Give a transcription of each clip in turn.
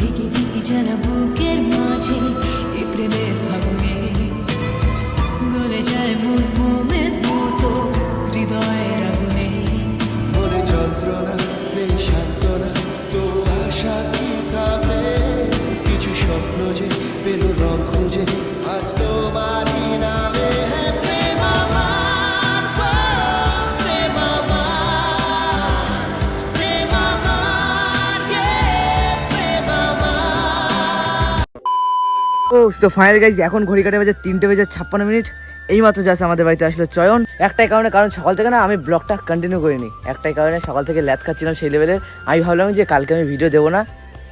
দিকে দিকে যেন বুকের মাঝে এ প্রেমের ভাবনে গলে যায় মন মোমের মতো হৃদয়ের আগুনে। মনে যন্ত্রণা, নেই সান্ত্বনা তো আশা কি কামে কিছু স্বপ্ন যে, পেল রং খুঁজে সো ফাইনাল গাইজ এখন ঘড়ি কাটে বাজে তিনটে বেজে ছাপ্পান্ন মিনিট। এই মাত্র যাচ্ছে আমাদের বাড়িতে আসলো চয়ন। একটাই কারণে, কারণ সকাল থেকে না আমি ব্লগটা কন্টিনিউ করিনি। একটাই কারণে সকাল থেকে ল্যাথ খাচ্ছিলাম সেই লেভেলের আমি ভাবলাম যে কালকে আমি ভিডিও দেবো না।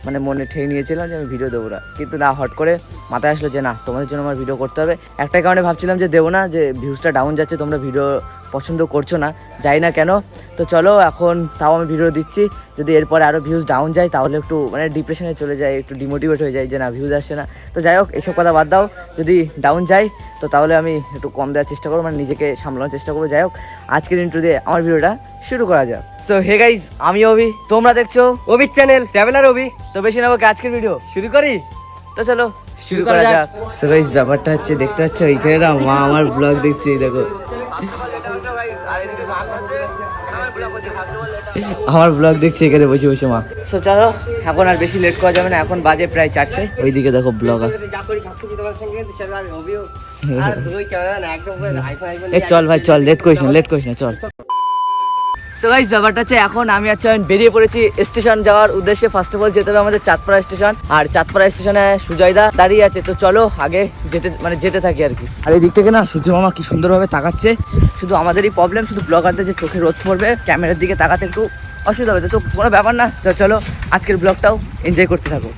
মানে মনে ঠেয়ে নিয়েছিলাম যে আমি ভিডিও দেবো না। কিন্তু না, হট করে মাথায় আসলো যে না, তোমাদের জন্য আমার ভিডিও করতে হবে। একটাই কারণে ভাবছিলাম যে দেবো না, যে ভিউজটা ডাউন যাচ্ছে, তোমরা ভিডিও পছন্দ করছ না, যাই না কেন। তো চলো, এখন তাও আমি ভিডিও দিচ্ছি। যদি এরপরে আরও ভিউজ ডাউন যায়, তাহলে একটু মানে ডিপ্রেশনে চলে যায়, একটু ডিমোটিভেট হয়ে যায় যে না ভিউজ আসছে না। তো যাই হোক, এসব কথা বাদ দাও। যদি ডাউন যায়, তো তাহলে আমি একটু কম দেওয়ার চেষ্টা করব মানে নিজেকে সামলানোর চেষ্টা করব। যাই হোক, আজকের ইন্ট্রো দিয়ে আমার ভিডিওটা শুরু করা যাক। সো হে গাইজ আমি অভি। তোমরা দেখছ অভির চ্যানেল ট্রাভেলার অভি। তো বেশি নেব আজকের ভিডিও শুরু করি। তো চলো শুরু করা যাক। সো গাইজ ব্যাপারটা হচ্ছে দেখতে পাচ্ছ এইখানে না মা আমার ব্লগ দেখছে দেখো। আমার ব্লগ দেখছি এখানে বসে বসে মা। সো চলো এখন আর বেশি লেট করা যাবে না এখন বাজে প্রায় চারটে। ওইদিকে দেখো ব্লগার চল ভাই চল লেট করিস না লেট করিস না চল। সো গাইস ব্যাপারটা হচ্ছে এখন আমি আচ্ছা বেরিয়ে পড়েছি স্টেশন যাওয়ার উদ্দেশ্যে। ফার্স্ট অফ অল যেতে হবে আমাদের চাঁদপাড়া স্টেশন। আর চাঁদপাড়া স্টেশনে সুজয়দা দাঁড়িয়ে আছে। তো চলো আগে যেতে মানে যেতে থাকি আর কি। আর এই দিক থেকে না সূর্য মামা কি সুন্দরভাবে তাকাচ্ছে। শুধু আমাদেরই প্রবলেম শুধু ব্লগারদের যে চোখে রোদ পড়বে ক্যামেরার দিকে তাকাতে একটু অসুবিধা হবে। তো কোনো ব্যাপার না। তো চলো আজকের ব্লগটাও এনজয় করতে থাকো।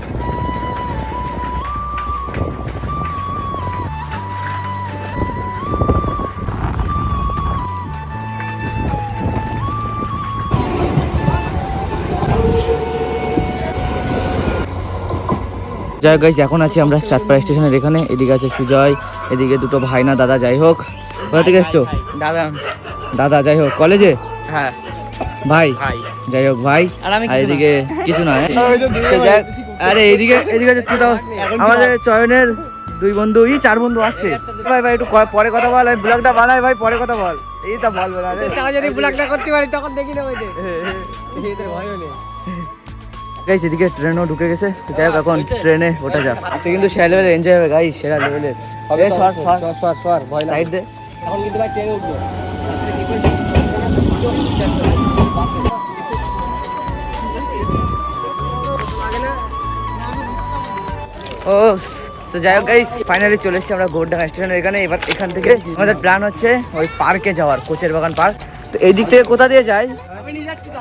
যাই হোক গাইজ এখন আছি আমরা চাঁদপাড়া স্টেশনের এখানে। এদিকে আছে সুজয় এদিকে দুটো ভাই না দাদা যাই হোক। কোথা থেকে এসছো? দাদা। দাদা যাই হোক কলেজে? হ্যাঁ। ভাই? ভাই। যাই হোক ভাই। আর। এদিকে কিছু না হ্যাঁ? আরে এদিকে এদিকে আমাদের চয়নের দুই বন্ধু এই চার বন্ধু আসছে। ভাই ভাই একটু পরে কথা বল আমি ব্লগটা বানাই ভাই পরে কথা বল। এই তো বলবে না রে। চালা যদি ব্লগটা করতে পারি তখন দেখি না ওই যে। ভয়ও নেই। গাইস এদিকে ট্রেনও ঢুকে গেছে। যাই হোক এখন ট্রেনে ওঠা যাক আজকে কিন্তু সেরা লেভেলের এনজয় হবে গাইস সেরা লেভেলের এই সর সর সর সর ভয় সাইড দে। এখন কিন্তু ভাই ট্রেনে উঠবো। ও তো যাই হোক গাইস ফাইনালি চলে এসেছি আমরা গোড্ডাঙ্গা স্টেশনের এখানে। এবার এখান থেকে আমাদের প্ল্যান হচ্ছে ওই পার্কে যাওয়ার কোচের বাগান পার্ক তো এই দিক থেকে কোথা দিয়ে যাই? আমি নিয়ে যাচ্ছি তো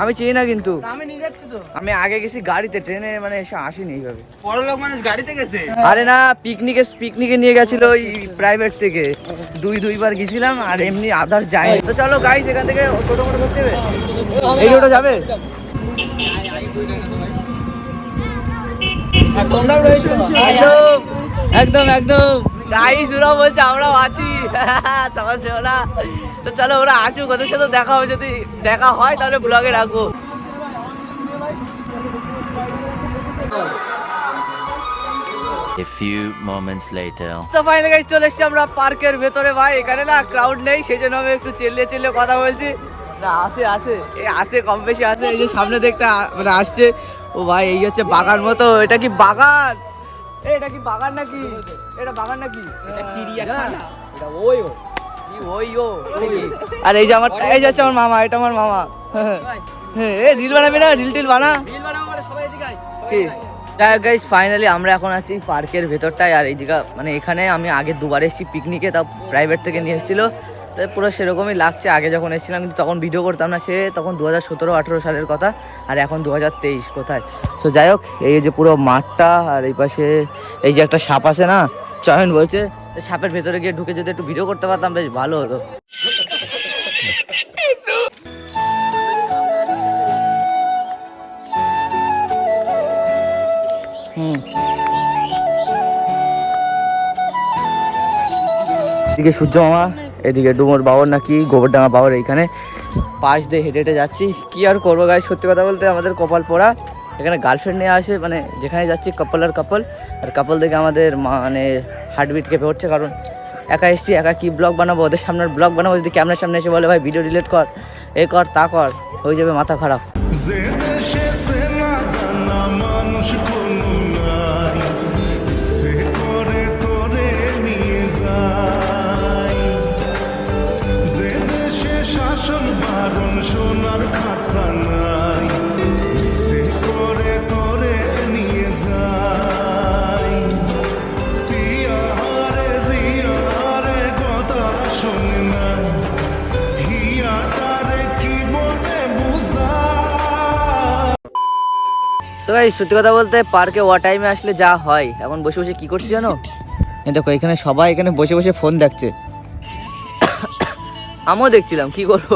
আমি চিনি না কিন্তু। আমি নিয়ে যাচ্ছি তো। আমি আগে গেছি গাড়িতে ট্রেনে মানে এসে আসিনি এইভাবে। বড় লোক মানুষ গাড়িতে গেছে? আরে না পিকনিকে পিকনিকে নিয়ে গেছিল ওই প্রাইভেট থেকে। দুই দুইবার গেছিলাম আর এমনি আদার যাই তো চলো গাইস এখান থেকে টোটো মোটো ধরতে হবে? এই টোটো যাবে? রয়েছো। একদম। একদম একদম। গাইস ওরা বলছে আমরাও আছি। সমাজ ওরা। তো চলো ওরা আসুক ওদের সাথে দেখা হবে। যদি দেখা হয় তাহলে ব্লগে রাখব A few moments later. তো ফাইনালি গাইস চলে এসেছি আমরা পার্কের ভেতরে ভাই। এখানে না ক্রাউড নেই সেই জন্য আমি একটু চেল্লে চেল্লে কথা বলছি। না আসে আসে। এই আসে কম বেশি আসে। এই যে সামনে দেখতে মানে আসছে। ও ভাই এই হচ্ছে বাগান মতো। এটা কি বাগান? এটা কি বাগান নাকি? এটা বাগান নাকি? এটা চিড়িয়াখানা। এটা ওই ও। আর এই যে আমার এই যাচ্ছে আমার মামা এটা আমার মামা। হ্যাঁ এ রিল বানাবি না? রিল টিল বানা। রিল বানাবো বলে সবাই এদিকে কি? যাই গাইস ফাইনালি আমরা এখন আছি পার্কের ভেতরটায় আর এই জায়গা মানে এখানে আমি আগে দুবার এসেছি পিকনিকে তা প্রাইভেট থেকে নিয়ে এসেছিল। তো পুরো সেরকমই লাগছে। আগে যখন এসেছিলাম, কিন্তু তখন ভিডিও করতাম না সে, তখন দু হাজার সতেরো আঠেরো সালের কথা, আর এখন দু হাজার তেইশ, কোথায়? সো যাই হোক, এই যে পুরো মাঠটা, আর এই পাশে এই যে একটা সাপ আছে না, চয়ন বলছে সাপের ভেতরে গিয়ে ঢুকে যদি একটু ভিডিও করতে পারতাম, বেশ ভালো হতো। সূর্য মামা এদিকে ডুমোর বাবর নাকি, গোবরডাঙ্গা বাবর এইখানে পাশ দিয়ে হেঁটে হেঁটে যাচ্ছি। কি আর করব গাই সত্যি কথা বলতে আমাদের কপাল পড়া। এখানে গার্লফ্রেন্ড নিয়ে আসে মানে যেখানে যাচ্ছি কাপল আর কাপল আর কাপল দেখে আমাদের মানে হার্টবিট কেঁপে উঠছে, কারণ একা এসছি, একা কি ব্লগ বানাবো, ওদের সামনে ব্লগ বানাবো, যদি ক্যামেরার সামনে এসে বলে, ভাই ভিডিও ডিলিট কর, এ কর, তা কর। হয়ে যাবে মাথা খারাপ। সোনার সে করে নিয়ে কথা শোনে না। সত্যি কথা বলতে পার্কে ওয়া টাইমে আসলে যা হয়, এখন বসে বসে কি করছি জানো? দেখো, এখানে সবাই এখানে বসে বসে ফোন দেখছে। আমিও দেখছিলাম কি করব?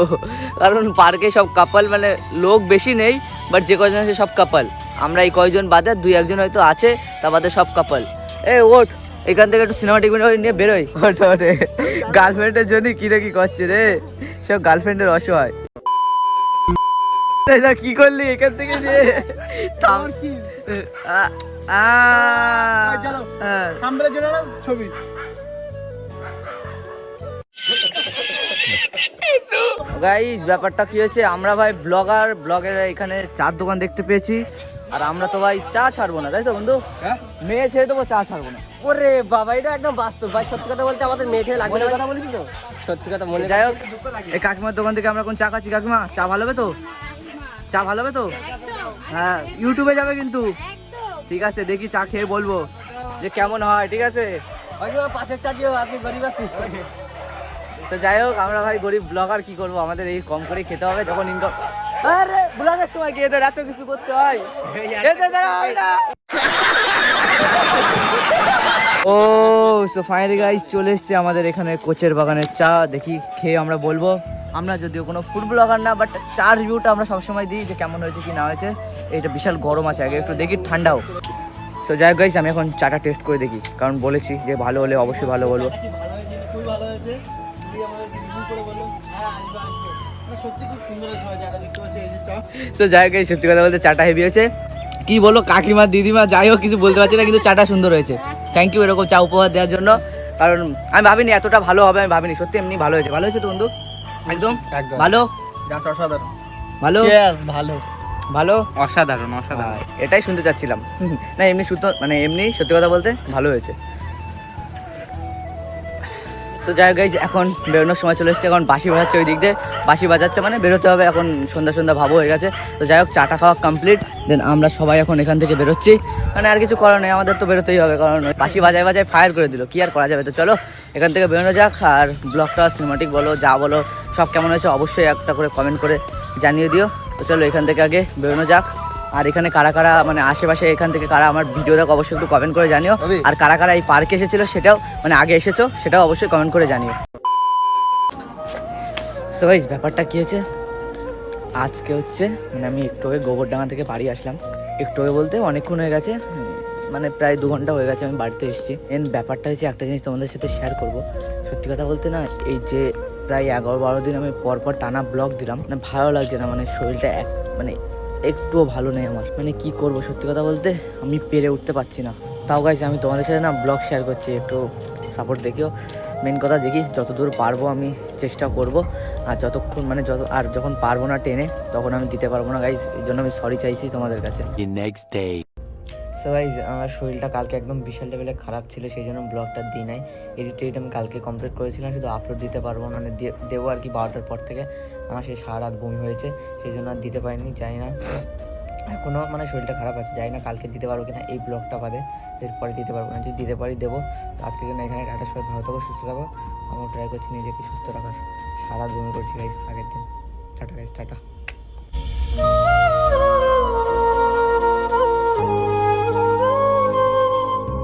কারণ পার্কে সব কাপাল মানে লোক বেশি নেই বাট যে কয়জন আছে সব কাপাল আমরা এই কয়জন বাদে দুই একজন হয়তো আছে তা বাদে সব কাপাল এ ওঠ এখান থেকে একটু সিনেমাটিক নিয়ে বেরোই। ওঠে ওঠে গার্লফ্রেন্ডের জন্য কি রে কি করছে রে? সব গার্লফ্রেন্ডের অসহায়। কি করলি এখান থেকে যে? আমার কি? আ- আ- হ্যাঁ। না ছবি। গাইস ব্যাপারটা কি হয়েছে? আমরা ভাই ব্লগার ব্লগের এখানে চার দোকান দেখতে পেয়েছি। আর আমরা তো ভাই চা ছাড়বো না তাই তো বন্ধু? মেয়ে ছেড়ে দেবো চা ছাড়বো না। ওরে বাবা এটা একদম বাস্তব। ভাই সত্যি কথা বলতে আমাদের মেয়ে ঠেয়ে লাগবে না। কথা বলেছি তো? সত্যি কথা মনে যাই হোক এই কাকিমার দোকান থেকে আমরা কোন চা খাচ্ছি। কাকিমা চা ভালো হবে তো? চা ভালো হবে তো? হ্যাঁ ইউটিউবে যাবে কিন্তু। ঠিক আছে দেখি চা খেয়ে বলব যে কেমন হয় ঠিক আছে? পাশের চা দিও আপনি গরিব আছি। তো যাই হোক, আমরা ভাই গরিব ব্লগার কি করব? আমাদের এই কম করে খেতে হবে, যখন ইনকাম আরে ব্লগের সময় গিয়ে এদের এত কিছু করতে হয়। ও সো ফাইনালি গাইস চলে এসেছে আমাদের এখানে কোচের বাগানের চা, দেখি খেয়ে আমরা বলব। আমরা যদিও কোনো ফুড ব্লগার না বাট চা রিভিউটা আমরা সবসময় দিই, যে কেমন হয়েছে, কি না হয়েছে। এটা বিশাল গরম আছে, আগে একটু দেখি, ঠান্ডাও। তো যাই হোক গাইস আমি এখন চাটা টেস্ট করে দেখি, কারণ বলেছি যে ভালো হলে অবশ্যই ভালো বলব। খুবই ভালো হয়েছে তুই আমাদের রিভিউ করে বলল হ্যাঁ মানে সত্যি খুব সুন্দর হয়েছে ভাই যারা দেখতে পাচ্ছি এই যে চা তো যাই হোক সত্যি কথা বলতে চাটা হেভি হয়েছে। কি বলো কাকিমা দিদিমা যাই হোক কিছু বলতে পারছি না কিন্তু চাটা সুন্দর হয়েছে। থ্যাংক ইউ এরকম চা উপহার দেওয়ার জন্য। কারণ আমি ভাবিনি এতটা ভালো হবে আমি ভাবিনি। সত্যি এমনি ভালো হয়েছে। ভালো হয়েছে তো বন্ধু? একদম? একদম। ভালো? অসাধারণ। ভালো? ভালো। ভালো? অসাধারণ অসাধারণ। এটাই শুনতে চাচ্ছিলাম। না এমনি শুদ্ধ মানে এমনি সত্যি কথা বলতে ভালো হয়েছে। তো যাই হোক এখন বেরোনোর সময় চলে এসছে। এখন বাসি বাজাচ্ছে ওই দিক দিয়ে। বাসি বাজাচ্ছে মানে বেরোতে হবে। এখন সন্ধ্যা সন্ধ্যা ভাবো হয়ে গেছে। তো যাই হোক, চাটা খাওয়া কমপ্লিট দেন আমরা সবাই এখন এখান থেকে বেরোচ্ছি। মানে আর কিছু করার নেই। আমাদের তো বেরোতেই হবে। কারণ বাসি বাজায় বাজায় ফায়ার করে দিল। কি আর করা যাবে? তো চলো, এখান থেকে বেরোনো যাক। আর ব্লগটা সিনেমাটিক বলো, যা বলো, সব কেমন হয়েছে অবশ্যই একটা করে কমেন্ট করে জানিয়ে দিও। তো চলো, এখান থেকে আগে বেরোনো যাক। আর এখানে কারা কারা মানে আশেপাশে এখান থেকে কারা আমার ভিডিও দেখো অবশ্যই একটু কমেন্ট করে জানিও। আর কারা কারা এই পার্কে এসেছিল সেটাও মানে আগে এসেছ সেটাও অবশ্যই কমেন্ট করে জানিও। সো ব্যাপারটা কি হয়েছে? আজকে হচ্ছে মানে আমি একটু আগে গোবরডাঙ্গা থেকে বাড়ি আসলাম। একটু আগে বলতে অনেকক্ষণ হয়ে গেছে মানে প্রায় দু ঘণ্টা হয়ে গেছে আমি বাড়িতে এসেছি। এন ব্যাপারটা হচ্ছে একটা জিনিস তোমাদের সাথে শেয়ার করব। সত্যি কথা বলতে না এই যে প্রায় এগারো বারো দিন আমি পর পর টানা ব্লগ দিলাম মানে ভালো লাগছে না মানে শরীরটা এক মানে একটুও ভালো নেই আমার। মানে কি করব সত্যি কথা বলতে আমি পেরে উঠতে পারছি না। তাও গাইছে আমি তোমাদের সাথে না ব্লগ শেয়ার করছি একটু সাপোর্ট দেখিও। মেন কথা দেখি যতদূর পারব আমি চেষ্টা করব আর যতক্ষণ মানে যত আর যখন পারব না টেনে তখন আমি দিতে পারব না গাইজ এই জন্য আমি সরি চাইছি তোমাদের কাছে। Next day. সো গাইজ আমার শরীরটা কালকে একদম বিশাল লেভেলে খারাপ ছিল সেই জন্য ব্লগটা দিই নাই। এডিট টেডিট আমি কালকে কমপ্লিট করেছিলাম শুধু আপলোড দিতে পারব না মানে দেবো আর কি বারোটার পর থেকে। আমার সেই সারা রাত বমি হয়েছে, সেই জন্য আর দিতে পারিনি, জানি না। এখনও মানে শরীরটা খারাপ আছে, জানি না কালকে দিতে পারব কিনা, এই ব্লগটা বাদে এরপরে দিতে পারব না। যদি দিতে পারি দেবো। তো আজকের জন্য এখানে টাটা, সবাই ভালো থাকো, সুস্থ থাকো। আমিও ট্রাই করছি নিজেকে সুস্থ রাখার। সারা বমি করছি গাইস আগের দিন। Tata guys tata.